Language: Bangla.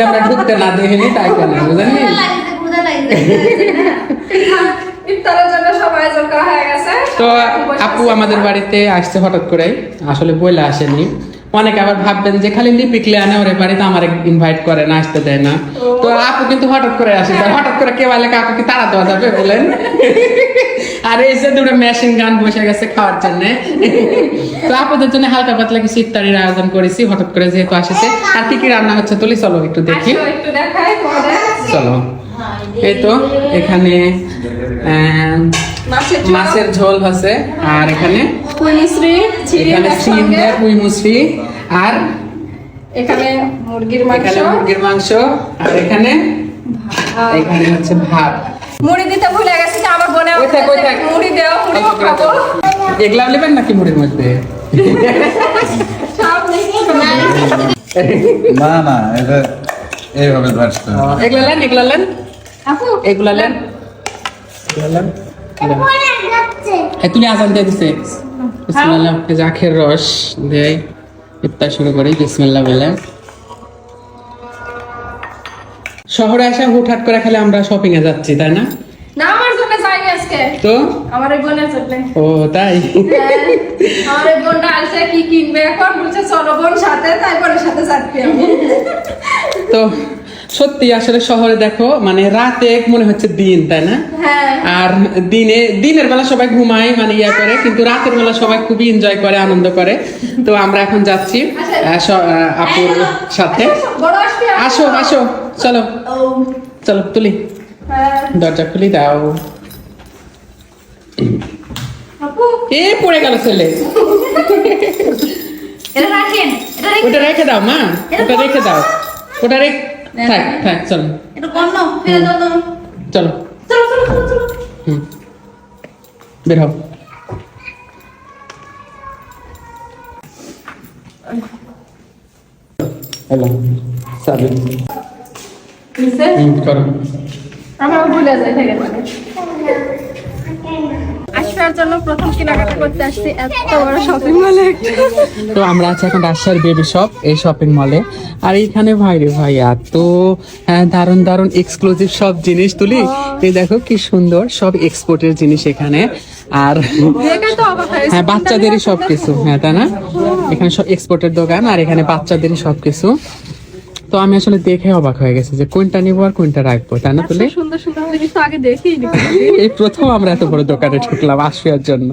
যদি আমরা ঢুকতে না দেখিনি তাই কেন? বুঝলি ইফতারের জন্য সবাই আয়োজন করা হয়ে গেছে। তো আপু আমাদের বাড়িতে আসছে হঠাৎ করে আসলে বইলে আসেনি। অনেকে আবার ভাববেন যে খালি লিপিকলে আনে ওরে বাড়িতে আমার ইনভাইট করে না আসতে দেয় না। তো আপু কিন্তু হঠাৎ করে আসে তো হঠাৎ করে কে বলে কাকু কি তাড়া দেওয়া যাবে বলেন? আর এই যে দুটো মেশিন গান বসে গেছে খাওয়ার জন্য। তো আপুদের জন্য হালকা পাতলা কিছু ইফতারির আয়োজন করেছি হঠাৎ করে যেহেতু আসেছে। আর কি কি রান্না হচ্ছে তুলি? চলো একটু দেখি। চলো। এই তো এখানে মাছের ঝোল, আছে আর এখানে? পুঁই এখানে একসঙ্গে। পুঁই মুসরি আর? এখানে মুরগির মাংস। মুরগির মাংস। আর এখানে? এখানে হচ্ছে ভাত। মুড়ি দিতে ভুলে গেছি যে আমার বোনে মুড়ি দেও মুড়িও খাব। এগুলা নেবেন নাকি মুড়ির মধ্যে? সব না না এটা এইভাবে এগুলা লেন এগুলা লেন আপু এগুলা লেন এগুলা লেন তুমি আজান দিয়ে দিছে। বিসমিল্লাহ এই আখের রস দেয় ইফতার শুরু করি বিসমিল্লাহ বলে। শহরে আসা হুটহাট করে খালি আমরা শপিং এ যাচ্ছি তাই না? না আমার জন্য যাইনি আজকে। তো? আমার এই বোনের জন্য। ও তাই? হ্যাঁ, আমার এই বোনটা আসছে কি কিনবে এখন? বলছে চলো বোন সাথে তাই বোনের সাথে যাচ্ছি আমি। তো সত্যি আসলে শহরে দেখো মানে রাতে মনে হচ্ছে দিন তাই না? হ্যাঁ। আর দিনে দিনের বেলা সবাই ঘুমায় মানে ইয়া করে কিন্তু রাতের বেলা সবাই খুবই এনজয় করে আনন্দ করে। তো আমরা এখন যাচ্ছি আহ, আপুর সাথে। আসো আসো। চলো চলো তুলি হ্যাঁ দরজা খুলি দাও এ পড়ে গেল ছেলে ওটা রেখে দাও মা ওটা রেখে দাও ওটা রেখ থাক থাক চলো এটা বন্ধ ফেলে দাও দাও চলো চলো চলো চলো চলো হুম বের হও হ্যালো সাবি নিচে হুম করো আমার ভুলে যাই থেকে আসবার জন্য প্রথম কেনাকাটা করতে আসছি এত বড় শপিং মলে তো আমরা আছি এখন রাজশাহীর বেবি শপ এই শপিং মলে আর এইখানে ভাই রে ভাই এত হ্যাঁ, দারুণ দারুণ এক্সক্লুসিভ সব জিনিস তুলি। এই দেখো কি সুন্দর সব এক্সপোর্টের জিনিস এখানে। আর হ্যাঁ বাচ্চাদেরই সব কিছু হ্যাঁ তাই না? এখানে সব এক্সপোর্টের দোকান আর এখানে বাচ্চাদেরই সব কিছু তো আমি আসলে দেখে অবাক হয়ে গেছি যে কোনটা নিবো আর কোনটা রাখব তাই না তুলে? সুন্দর সুন্দর আগে দেখি এই প্রথম আমরা এত বড় দোকানে ঢুকলাম আসিয়ার জন্য।